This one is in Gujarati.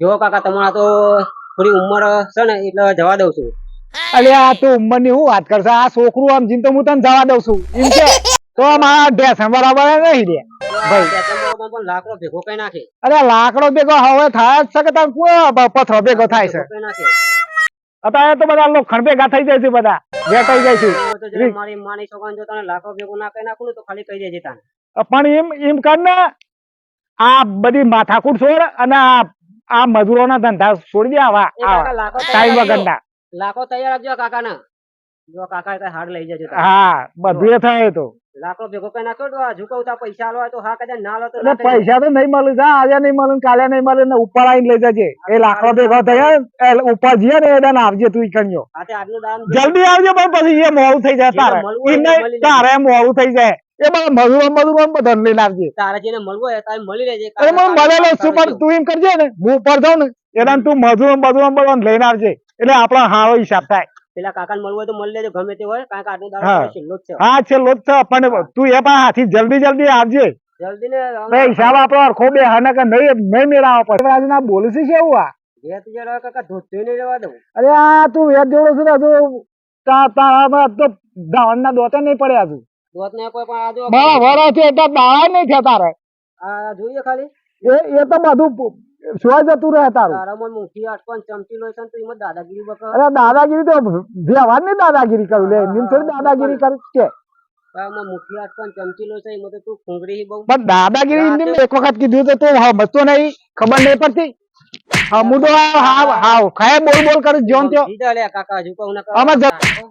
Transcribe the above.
જો કાકા તમારા તો થોડી ઉંમર છે ને એટલે જવા દઉં છું. અલે આ તું ઉંમરની હું વાત કરશે? આ છોકરું આમ જીન તો હું તને જવા દઉં છું. એમ કે તો મારા ઢેસણ બરાબર નહીં રે. ભાઈ. લાકડો ભેગો કઈ નાખે? અરે લાકડો ભેગો હવે થાય જ છે કે તાર પથરો ભેગો થાય છે? કઈ નાખે? અત્યારે તો બધા લોખંડ ભેગા થઈ જાય છે બધા. વેટાઈ જાય છે. મારી માની છોકરાને જો તને લાકડો ભેગો ના કઈ નાખું તો ખાલી કહી દેજે તાને. પણ એમ એમ કર ને આ બધી માથાકૂટ છોડ અને આ આ મજૂરોના ધંધા છોડી દે આવા ટાઈમ વગરના. લાકડો તૈયાર રાખજો કાકા ને જો કાકા કઈ હાડ લઈ જજો હા બધું થાય તો. લાકડો ભેગો કઈ નાખ્યો તો ઝુકવતા પૈસા આલો હોય તો હા કદાચ ના લો તો એટલે ના કઈ પૈસા તો નહીં મળે છે આજે નહીં મળે કાલે નહીં મળે ને ઉપર આવીને લઈ જજે. એ લાકડો ભેગો થયા ઉપર જઈએ ને એને આવજે તું દામ જલ્દી આવજે પણ પછી એ મોડું થઈ જાય તારે. તારે મોડું થઈ જાય. એ બધા મજૂરો મજૂરો બધાને લઈને આવજે. તારે જેને મળવું હોય તારે મળી લેજે અરે મને મળેલો શું પણ તું એમ કરજે ને હું ઉપર જાઉં ને એટલે તું મજૂરો મજૂરો બધાને લઈને આવજે. એટલે આપણો હારો હિસાબ થાય. પેલા કાકાને મળવું હોય તો મળી લેજો ગમે તે હોય કારણ કે આજનું હા. છેલ્લો જ છે. હા છેલ્લો જ છે પણ તું એ પણ હાથી જલ્દી જલ્દી આવજે. જલ્દી ને હિસાબ આપણો હરખો બે હને કે નહીં નહીં મેળાવો પછી આજના બોલું છે કેવું આ? અરે આ તું વેદ જોડો છે ને હજુ તા- તારામાં તો દાવણના દોતે નહીં પડ્યા હજુ. દોત ને કોઈ પણ આ જો બરા વરા છે એટલે દાડા નહીં થયા તારે આ જોઈએ ખાલી. એ એ તો બધું સોય જતું રહે તારું. તારામાં મુઠ્ઠી આટકોન ચમચી લોય છે ને તું એમાં દાદાગીરી બકા અરે દાદાગીરી તો વ્યવહારની દાદાગીરી કરું લે. એમ થોડી દાદાગીરી કરું કે. તારામાં મુઠ્ઠી આટકોન ચમચી લોય છે એમાં તો તું ખુંગરી બહુ. પણ દાદાગીરી એમની એક વખત કીધું તો તું સમજતો નહીં ખબર નહીં પડતી. હા હું તો હાવ હાવ ખાય બોલ બોલ કરું જોન ત્યો જીજા લે કાકા હજુ કહું ના આમાં જ- કાકા